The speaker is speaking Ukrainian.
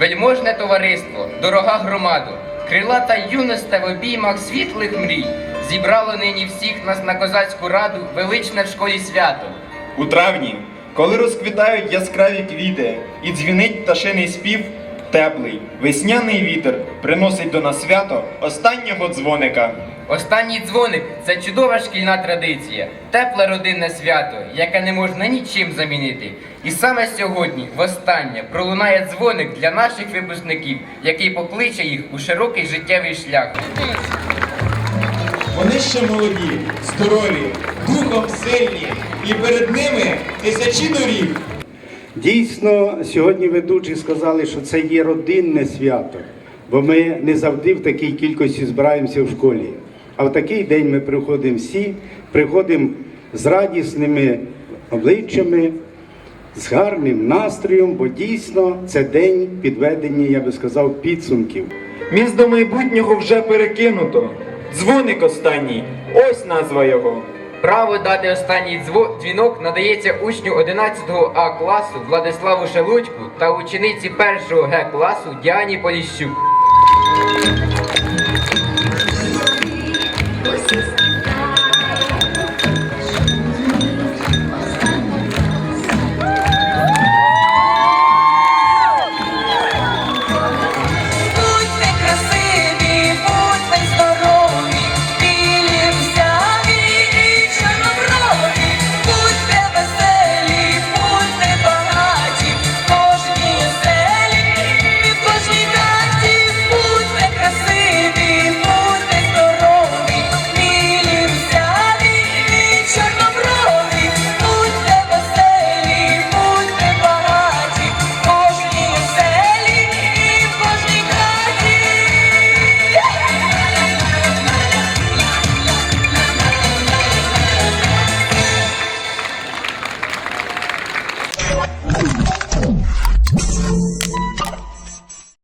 Вельможне товариство, дорога громадо, крилата юність та в обіймах світлих мрій, зібрало нині всіх нас на козацьку раду величне в школі свято. У травні, коли розквітають яскраві квіти і дзвінить пташиний спів, теплий весняний вітер приносить до нас свято останнього дзвоника. Останній дзвоник це чудова шкільна традиція, тепле родинне свято, яке не можна нічим замінити. І саме сьогодні, востаннє, пролунає дзвоник для наших випускників, який покличе їх у широкий життєвий шлях. Вони ще молоді, здорові, духом сильні, і перед ними тисячі доріг. Дійсно, сьогодні ведучі сказали, що це є родинне свято, бо ми не завжди в такій кількості збираємося в школі. А в такий день ми приходимо всі, приходимо з радісними обличчями, з гарним настроєм, бо дійсно це день підведення, я би сказав, підсумків. Міст до майбутнього вже перекинуто. Дзвоник останній. Ось назва його. Право дати останній дзвінок надається учню 11 А класу Владиславу Шелудьку та учениці 1 Г класу Діані Поліщук.